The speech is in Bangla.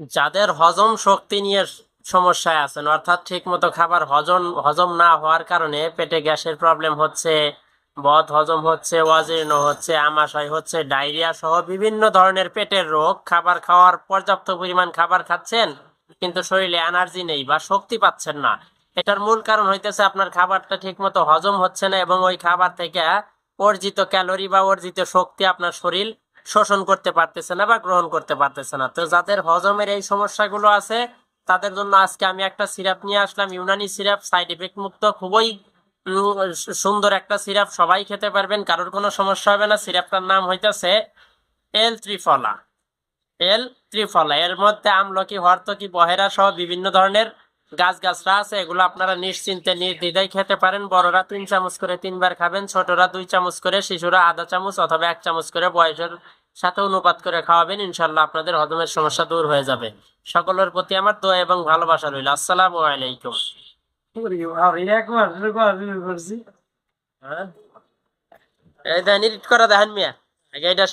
যাদের হজম শক্তি নিয়ে সমস্যায় আছেন, অর্থাৎ ঠিক মতো খাবার হজম হজম না হওয়ার কারণে পেটে গ্যাসের প্রবলেম হচ্ছে, বদ হজম হচ্ছে, অজীর্ণ হচ্ছে, আমাশয় হচ্ছে, ডায়রিয়া সহ বিভিন্ন ধরনের পেটের রোগ। খাবার খাওয়ার পর্যাপ্ত পরিমাণ খাবার খাচ্ছেন, কিন্তু শরীরে এনার্জি নেই বা শক্তি পাচ্ছেন না। এটার মূল কারণ হইতেছে আপনার খাবারটা ঠিক মতো হজম হচ্ছে না এবং ওই খাবার থেকে অর্জিত ক্যালোরি বা অর্জিত শক্তি আপনার শরীর শোষণ করতে পারতেছে না বা গ্রহণ করতে পারতেছে না। তো যাদের হজমের এই সমস্যাগুলো আছে, তাদের জন্য আজকে আমি একটা সিরাপ নিয়ে আসলাম, ইউনানি সিরাপ, সাইড এফেক্ট মুক্ত, খুবই সুন্দর একটা সিরাপ, সবাই খেতে পারবেন, কারোর কোনো সমস্যা হবে না। সিরাপটার নাম হইতেছে এল ত্রিফলা। এল ত্রিফলা, এর মধ্যে আমলকি হরতকি বহেরা সহ বিভিন্ন ধরনের গাছ গাছরা আছে, এগুলো আপনারা নিশ্চিন্তে নির্দ্বিধায় খেতে পারেন। বড়রা তিন চামচ করে তিনবার খাবেন, ছোটরা দুই চামচ করে, শিশুরা আধা চামচ অথবা এক চামচ করে বয়সের সাথে অনুপাত করে খাওয়াবেন ইনশাল্লাহ আপনাদের হজমের সমস্যা দূর হয়ে যাবে। সকলের প্রতি আমার দোয়া এবং ভালোবাসা রইল। আসসালামু আলাইকুম। হ্যাঁ? এই দেখেন করা দেখেন মিয়া। আগে এটা